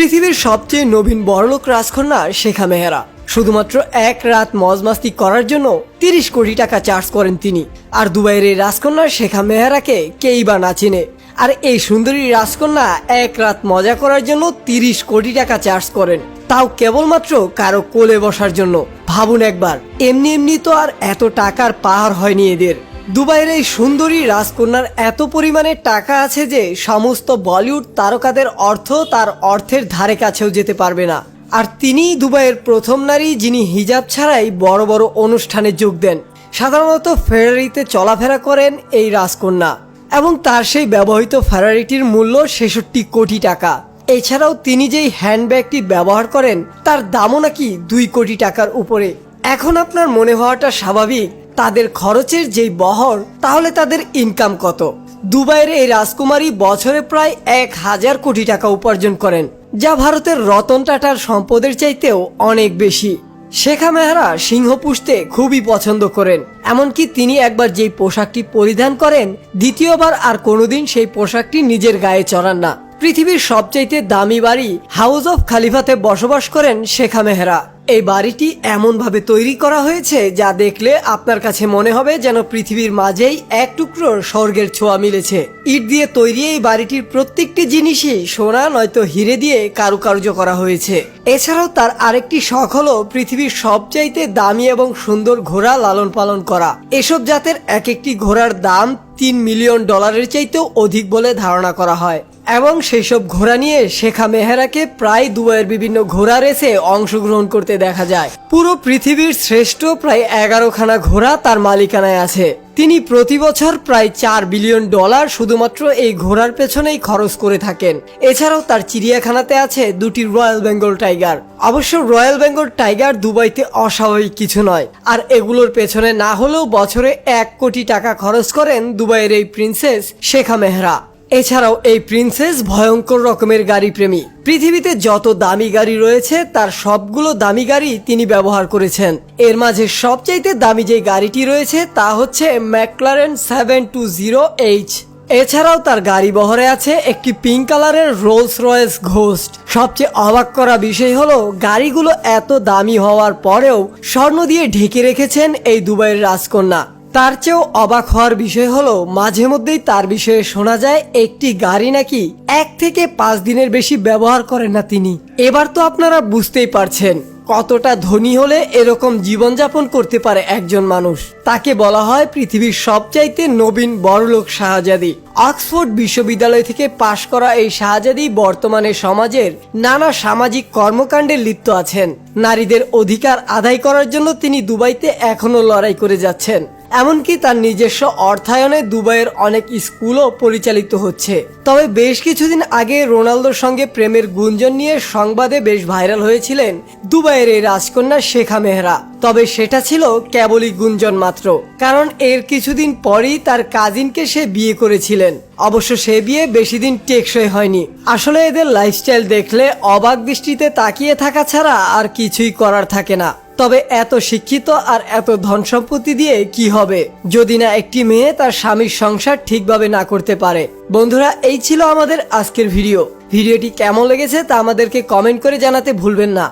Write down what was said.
পৃথিবীর সবচেয়ে নবীন বড়লোক রাজকন্যা শেখা মেহরা। শুধুমাত্র এক রাত মজমাস্তি করার জন্য তিরিশ কোটি টাকা চার্জ করেন তিনি। আর দুবাইয়ের এই রাজকন্যা শেখা মেহরাকে কেই বা না চিনে। আর এই সুন্দরী রাজকন্যা এক রাত মজা করার জন্য তিরিশ কোটি টাকা চার্জ করেন। তাও কেবলমাত্র কারও কোলে বসার জন্য। ভাবুন একবার, এমনি এমনি তো আর এত টাকার পাহাড় হয়নি এদের। দুবাইয়ের এই সুন্দরী রাজকন্যার এত পরিমাণে টাকা আছে যে সমস্ত বলিউড তারকাদের অর্থ তার অর্থের ধারে কাছেও যেতে পারবে না। আর তিনিই দুবাইয়ের প্রথম নারী যিনি হিজাব ছাড়াই বড় বড় অনুষ্ঠানে যোগ দেন। সাধারণত ফেরারিতে চলাফেরা করেন এই রাজকন্যা এবং তার সেই ব্যবহৃত ফেরারিটির মূল্য ছেষট্টি কোটি টাকা। এছাড়াও তিনি যেই হ্যান্ডব্যাগটি ব্যবহার করেন, তার দামও নাকি দুই কোটি টাকার উপরে। এখন আপনার মনে হওয়াটা স্বাভাবিক তাদের খরচের যেই বহর, তাহলে তাদের ইনকাম কত? দুবাইয়ের এই রাজকুমারী বছরে প্রায় এক হাজার কোটি টাকা উপার্জন করেন, যা ভারতের রতন টাটার সম্পদের চাইতেও অনেক বেশি। শেখা মেহরা সিংহ পুষতে খুবই পছন্দ করেন, এমনকি তিনি একবার যেই পোশাকটি পরিধান করেন, দ্বিতীয়বার আর কোনোদিন সেই পোশাকটি নিজের গায়ে চড়ান না। পৃথিবীর সবচাইতে দামি বাড়ি হাউস অফ খালিফাতে বসবাস করেন শেখা মেহরা। এই বাড়িটি এমনভাবে তৈরি করা হয়েছে যা দেখলে আপনার কাছে মনে হবে যেন পৃথিবীর মাঝেই এক টুকরো স্বর্গের ছোঁয়া মিলেছে। ইট দিয়ে তৈরি এই বাড়িটির প্রত্যেকটি জিনিসই সোনা, নয়তো হিরে দিয়ে কারুকার্য করা হয়েছে। এছাড়াও তার আরেকটি শখ হলো পৃথিবীর সবচাইতে দামি এবং সুন্দর ঘোড়া লালন পালন করা। এসব জাতের এক একটি ঘোড়ার দাম তিন মিলিয়ন ডলারের চাইতেও অধিক বলে ধারণা করা হয়। এবং সেই সব ঘোড়া নিয়ে শেখা মেহরাকে প্রায় দুবাইয়ের বিভিন্ন ঘোড়া রেসে অংশগ্রহণ করতে দেখা যায়। পুরো পৃথিবীর শ্রেষ্ঠ প্রায় এগারোখানা ঘোড়া তার মালিকানায় আছে। তিনি প্রতি বছর প্রায় চার বিলিয়ন ডলার শুধুমাত্র এই ঘোড়ার পেছনেই খরচ করে থাকেন। এছাড়াও তার চিড়িয়াখানাতে আছে দুটি রয়্যাল বেঙ্গল টাইগার। অবশ্য রয়্যাল বেঙ্গল টাইগার দুবাইতে অস্বাভাবিক কিছু নয়। আর এগুলোর পেছনে না হলেও বছরে এক কোটি টাকা খরচ করেন দুবাইয়ের এই প্রিন্সেস শেখা মেহরা। এছাড়াও এই প্রিন্সেস ভয়ঙ্কর রকমের গাড়ি প্রেমী। পৃথিবীতে যত দামি গাড়ি রয়েছে, তার সবগুলো দামি গাড়ি তিনি ব্যবহার করেছেন। এর মাঝে সবচাইতে দামি যে গাড়িটি রয়েছে, তা হচ্ছে McLaren seven two zero H এছাড়াও তার গাড়ি বহরে আছে একটি পিঙ্ক কালারের রোলস রয়েস ঘোস্ট সবচেয়ে অবাক করা বিষয় হলো, গাড়িগুলো এত দামি হওয়ার পরেও স্বর্ণ দিয়ে ঢেকে রেখেছেন এই দুবাইয়ের রাজকন্যা। তার চেয়েও অবাক হওয়ার বিষয় হলো, মাঝে মধ্যেই তার বিষয়ে শোনা যায়, একটি গাড়ি নাকি এক থেকে পাঁচ দিনের বেশি ব্যবহার করেন না তিনি। এবার তো আপনারা বুঝতেই পারছেন কতটা ধনী হলে এরকম জীবনযাপন করতে পারে একজন মানুষ। তাকে বলা হয় পৃথিবীর সবচাইতে নবীন বড়লোক শাহজাদি। অক্সফোর্ড বিশ্ববিদ্যালয় থেকে পাশ করা এই শাহজাদি বর্তমানে সমাজের নানা সামাজিক কর্মকাণ্ডে লিপ্ত আছেন। নারীদের অধিকার আদায় করার জন্য তিনি দুবাইতে এখনও লড়াই করে যাচ্ছেন। এমনকি তার নিজস্ব অর্থায়নে দুবাইয়ের অনেক স্কুলও পরিচালিত হচ্ছে। তবে বেশ কিছুদিন আগে রোনালদোর সঙ্গে প্রেমের গুঞ্জন নিয়ে সংবাদে বেশ ভাইরাল হয়েছিলেন দুবাইয়ের এই রাজকন্যা শেখা মেহরা। তবে সেটা ছিল কেবলই গুঞ্জন মাত্র, কারণ এর কিছুদিন পরেই তার কাজিনকে সে বিয়ে করেছিলেন। অবশ্য সে বিয়ে বেশি দিন টেকসই হয়নি। আসলে এদের লাইফস্টাইল দেখলে অবাক দৃষ্টিতে তাকিয়ে থাকা ছাড়া আর কিছুই করার থাকে না। তবে এত শিক্ষিত আর এত ধন সম্পত্তি দিয়ে কি হবে? যদি না একটি মেয়ে তার স্বামীর সংসার ঠিকভাবে না করতে পারে। বন্ধুরা, এই ছিল আমাদের আজকের ভিডিও। ভিডিওটি কেমন লেগেছে তা আমাদেরকে কমেন্ট করে জানাতে ভুলবেন না।